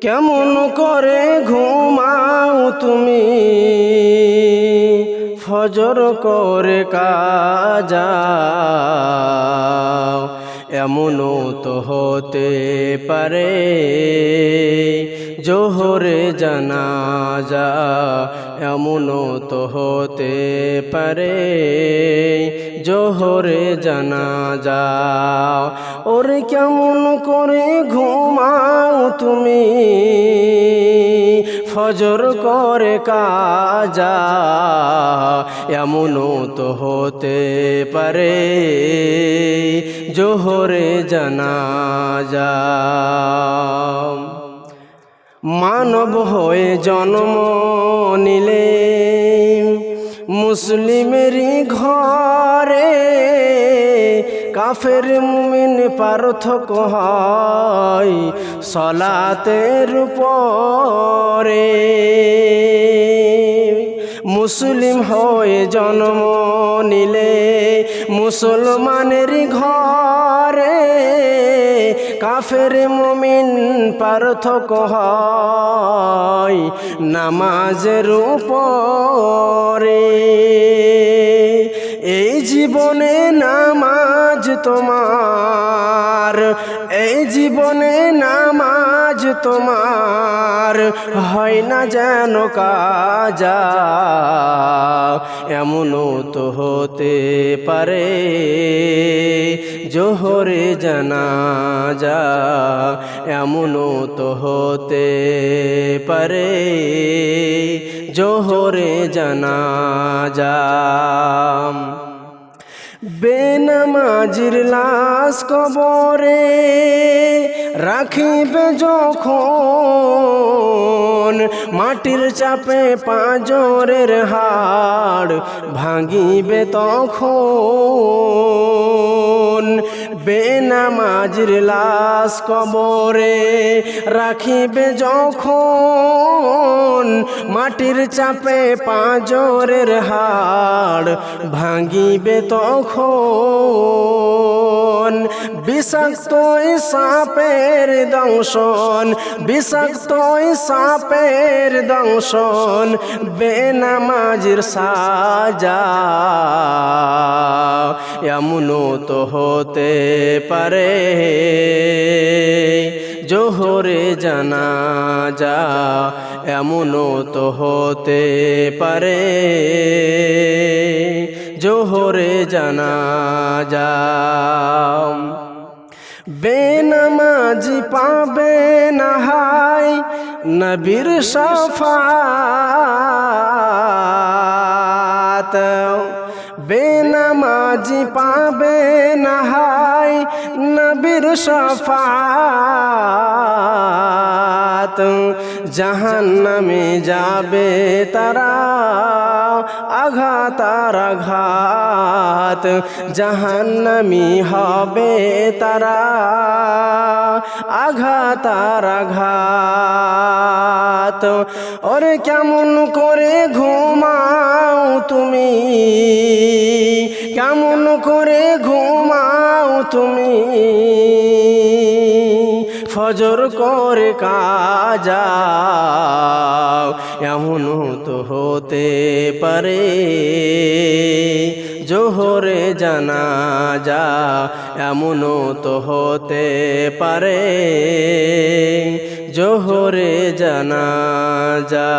কেমন করে ঘুমাও তুমি? ফজর করে কাজা। এমনও তো হতে পারে জোহরে জানাজা। এমনও তো হতে পারে জোহরে জানাজা। ওরে কেমন করে ঘুমাও তুমি? ফজর করে কাজা। এমনও তো হতে পারে জোহরে জানাজা। মানব হয়ে জন্ম নিলে মুসলিমেরই ঘরে কাফের মুমিন পার্থক্য হয় সলাতের পরে মুসলিম হয়ে জন্ম নিলে মুসলমানের ঘরে কাফের মুমিন পার্থক্য হয় নামাজের উপরে। জীবনে নামাজ তোমার, এই জীবনে নামাজ তোমার, হয় না যেন কাজা, এমনও তো হতে পারে, জোহরে জানাজা, এমনও তো হতে পারে, জোহরে জানাজা। বেনামাজির লাশ কবরে রাখিবে যখন মাটির চাপে পাঁজরের হাড় ভাঙিবে তখন বেনামাজির লাশ কবরে রাখিবে যখন মাটির চাপে পাঁজরের হাড় ভাঙিবে তখন। বিষাক্ত সাপের দংশন, বিষাক্ত সাপের দংশন, বেনামাজির সাজা এমনও তো হতে পারে। জোহরে জানাজা এমনও তো হতে পারে। জোহরে জানাজা বেনামাজি পাবে নাহাই নবীর সফাত। বেনামাজি পাবে নাহাই নবীর সফাত জাহান নামে যাবে তারা, আঘাত আর আঘাত। জাহান্নামি হবে তারা, আঘাত আর আঘাত। ওরে কেমন করে ঘুমাও তুমি, কেমন করে তুমি ফজর করে কাজা এমন তো হতে পারে। জোহরে জানা যা এমনও তো হতে পারে। জোহরে জানাজা